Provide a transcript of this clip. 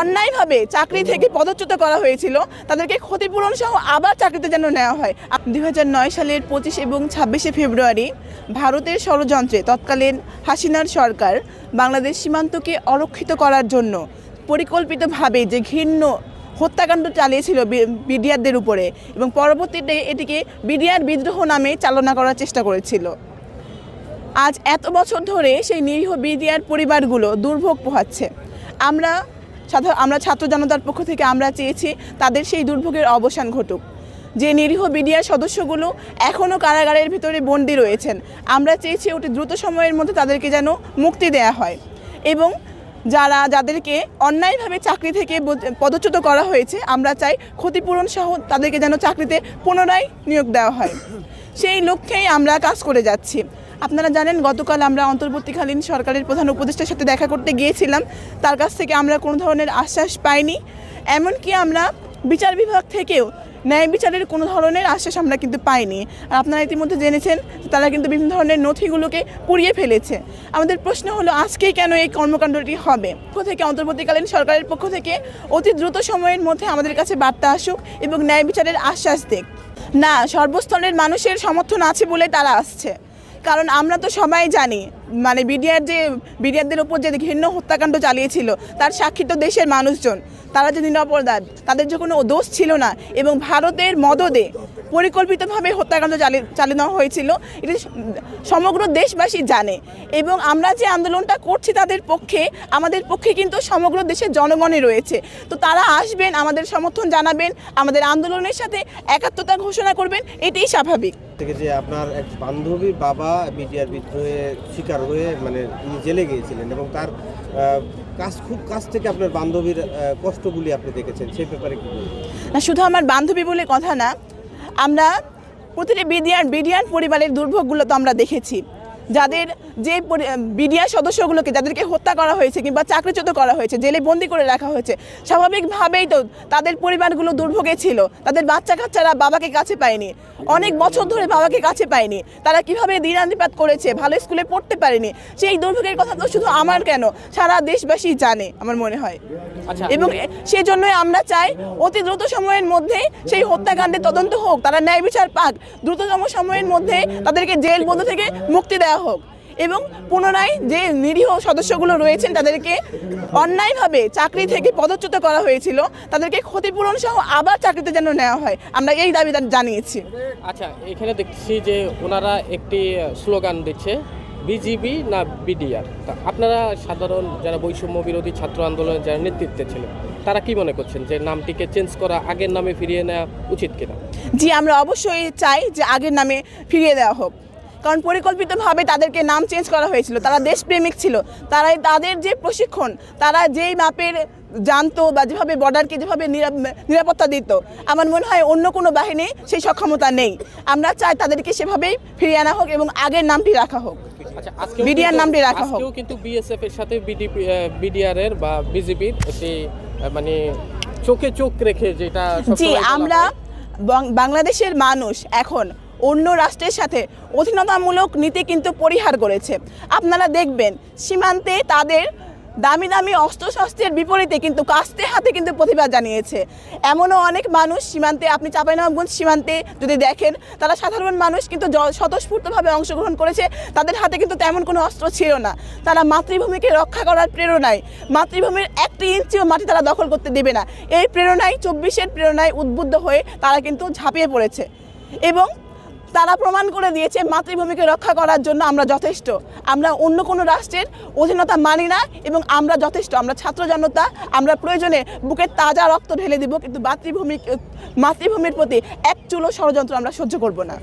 অন্যায়ভাবে চাকরি থেকে পদচ্যুত করা হয়েছিল। তাদেরকে ক্ষতিপূরণ সহ আবার চাকরিতে যেন নেওয়া হয়। দু হাজার নয় সালের পঁচিশ এবং ছাব্বিশে ফেব্রুয়ারি ভারতের ষড়যন্ত্রে তৎকালীন হাসিনার সরকার বাংলাদেশ সীমান্তকে অরক্ষিত করার জন্য পরিকল্পিতভাবে যে ঘৃণ্য হত্যাকাণ্ড চালিয়েছিল বিডিআরদের উপরে এবং পরবর্তীতে এটিকে বিডিআর বিদ্রোহ নামে চালনা করার চেষ্টা করেছিল। আজ এত বছর ধরে সেই নিরীহ বিডিআর পরিবারগুলো দুর্ভোগ পোহাচ্ছে। আমরা সাধারণ আমরা ছাত্র জনতার পক্ষ থেকে আমরা চেয়েছি তাদের সেই দুর্ভোগের অবসান ঘটুক। যে নিরীহ বিডিআর সদস্যগুলো এখনও কারাগারের ভিতরে বন্দি রয়েছেন, আমরা চেয়েছি অতি দ্রুত সময়ের মধ্যে তাদেরকে যেন মুক্তি দেয়া হয় এবং যারা, যাদেরকে অন্যায়ভাবে চাকরি থেকে পদচ্যুত করা হয়েছে, আমরা চাই ক্ষতিপূরণ সহ তাদেরকে যেন চাকরিতে পুনরায় নিয়োগ দেওয়া হয়। সেই লক্ষ্যেই আমরা কাজ করে যাচ্ছি। আপনারা জানেন, গতকাল আমরা অন্তর্বর্তীকালীন সরকারের প্রধান উপদেষ্টার সাথে দেখা করতে গিয়েছিলাম। তার কাছ থেকে আমরা কোনো ধরনের আশ্বাস পাইনি। এমনকি আমরা বিচার বিভাগ থেকেও ন্যায় বিচারের কোনো ধরনের আশ্বাস আমরা কিন্তু পাইনি। আর আপনারা ইতিমধ্যে জেনেছেন তারা কিন্তু বিভিন্ন ধরনের নথিগুলোকে পুড়িয়ে ফেলেছে। আমাদের প্রশ্ন হলো আজকেই কেন এই কর্মকাণ্ডটি হবে? পক্ষ থেকে, অন্তর্বর্তীকালীন সরকারের পক্ষ থেকে অতি দ্রুত সময়ের মধ্যে আমাদের কাছে বার্তা আসুক এবং ন্যায় বিচারের আশ্বাস দেখ না, সর্বস্তরের মানুষের সমর্থন আছে বলে তারা আসছে। কারণ আমরা তো সবাই জানি মানে বিডিআর যে বিডিআরদের উপর যে ঘৃণ্য হত্যাকাণ্ড চালিয়েছিল, তার সাক্ষী তো দেশের মানুষজন। তারা যে নিরাপরাধ, তাদের যে কোনো দোষ ছিল না এবং ভারতের মদদে পরিকল্পিতভাবে হত্যাকাণ্ড নেওয়া হয়েছিল, এটি সমগ্র দেশবাসী জানে। এবং আমরা যে আন্দোলনটা করছি তাদের পক্ষে, আমাদের পক্ষে কিন্তু সমগ্র দেশের জনগণই রয়েছে। তো তারা আসবেন, আমাদের সমর্থন জানাবেন, আমাদের আন্দোলনের সাথে একাত্মতা ঘোষণা করবেন, এটাই স্বাভাবিক। থেকে যে আপনার এক বান্ধবীর বাবা মিডিয়ার বিদ্রোহে শিকার হয়ে মানে তিনি জেলে গিয়েছিলেন এবং তার কাজ খুব কাছ থেকে আপনার বান্ধবীর কষ্টগুলি আপনি দেখেছেন, সেই ব্যাপারে কি না, শুধু আমার বান্ধবী বলে কথা না, আমরা প্রতিটি বিডিয়ান বিডিয়ান পরিবারের দুর্ভোগগুলো তো আমরা দেখেছি। যাদের যে বিডিআর সদস্যগুলোকে যাদেরকে হত্যা করা হয়েছে কিংবা চাকরিচ্যুত করা হয়েছে জেলে বন্দি করে রাখা হয়েছে স্বাভাবিকভাবেই তো তাদের পরিবারগুলো দুর্ভোগে ছিল। তাদের বাচ্চা কাচ্চারা বাবাকে কাছে পায়নি। অনেক বছর ধরে বাবাকে কাছে পায়নি। তারা কীভাবে দিনানিপাত করেছে ভালো স্কুলে পড়তে পারেনি সেই দুর্ভোগের কথা তো শুধু আমার কেন? সারা দেশবাসী জানে আমার মনে হয়। আচ্ছা। এবং সেই জন্যই আমরা চাই অতি দ্রুত সময়ের মধ্যে সেই হত্যাকাণ্ডের তদন্ত হোক তারা ন্যায় বিচার পাক। দ্রুততম সময়ের মধ্যে তাদেরকে জেল বন্ধ থেকে মুক্তি দেওয়া হোক। এবং পুনরায় যে নিরীহ সদস্যগুলো রয়েছেন তাদেরকে অন্যায়ভাবে চাকরি থেকে পদচ্যুত করা হয়েছিল তাদেরকে ক্ষতিপূরণ সহ আবার চাকরিতে যেন নেওয়া হয় আমরা এই দাবি জানিয়েছি। আচ্ছা এখানে দেখছি যে ওনারা একটি স্লোগান দিচ্ছে বিজিবি না বিডিআর? আপনারা সাধারণ যারা বৈষম্য বিরোধী ছাত্র আন্দোলনের যারা নেতৃত্বে ছিলেন তারা কি মনে করছেন যে নামটিকে চেঞ্জ করা আগের নামে ফিরিয়ে নেওয়া উচিত কিনা? জি আমরা অবশ্যই চাই যে আগের নামে ফিরিয়ে দেওয়া হোক। কারণ পরিকল্পিতভাবে তাদেরকে নাম চেঞ্জ করা হয়েছিল তারা দেশপ্রেমিক ছিল তারা তাদের যে প্রশিক্ষণ তারা যেই মাপের জানতো বা যেভাবে বর্ডারকে যেভাবে নিরাপত্তা দিত আমার মনে হয় অন্য কোনো বাহিনী সেই সক্ষমতা নেই। আমরা চাই তাদেরকে সেভাবেই ফিরিয়ে আনা হোক এবং আগের নামটি রাখা হোক। আচ্ছা আজকে BDR নামটি রাখা হোক। কিন্তু বিএসএফ এর সাথে বিডিআর এর বা বিজেপির একটি মানে চোখে চোখ রেখে যেটা জি আমরা বাংলাদেশের মানুষ এখন অন্য রাষ্ট্রের সাথে অধীনতামূলক নীতি কিন্তু পরিহার করেছে। আপনারা দেখবেন, সীমান্তে তাদের দামি দামি অস্ত্রশস্ত্রের বিপরীতে কিন্তু কাস্তে হাতে কিন্তু প্রতিবাদ জানিয়েছে। এমনও অনেক মানুষ সীমান্তে, আপনি চাঁপাইনবাবগঞ্জ সীমান্তে যদি দেখেন, তারা সাধারণ মানুষ কিন্তু স্বতঃস্ফূর্তভাবে অংশগ্রহণ করেছে। তাদের হাতে কিন্তু তেমন কোনো অস্ত্র ছিল না। তারা মাতৃভূমিকে রক্ষা করার প্রেরণায়, মাতৃভূমির একটি ইঞ্চিও মাটি তারা দখল করতে দেবে না। এই প্রেরণায় চব্বিশের প্রেরণায় উদ্বুদ্ধ হয়ে তারা কিন্তু ঝাঁপিয়ে পড়েছে। এবং তারা প্রমাণ করে দিয়েছে মাতৃভূমিকে রক্ষা করার জন্য আমরা যথেষ্ট। আমরা অন্য কোনো রাষ্ট্রের অধীনতা মানি না এবং আমরা যথেষ্ট। আমরা ছাত্র জনতা, আমরা প্রয়োজনে বুকের তাজা রক্ত ঢেলে দিব, কিন্তু মাতৃভূমি, মাতৃভূমির প্রতি এক চুলো ষড়যন্ত্র আমরা সহ্য করব না।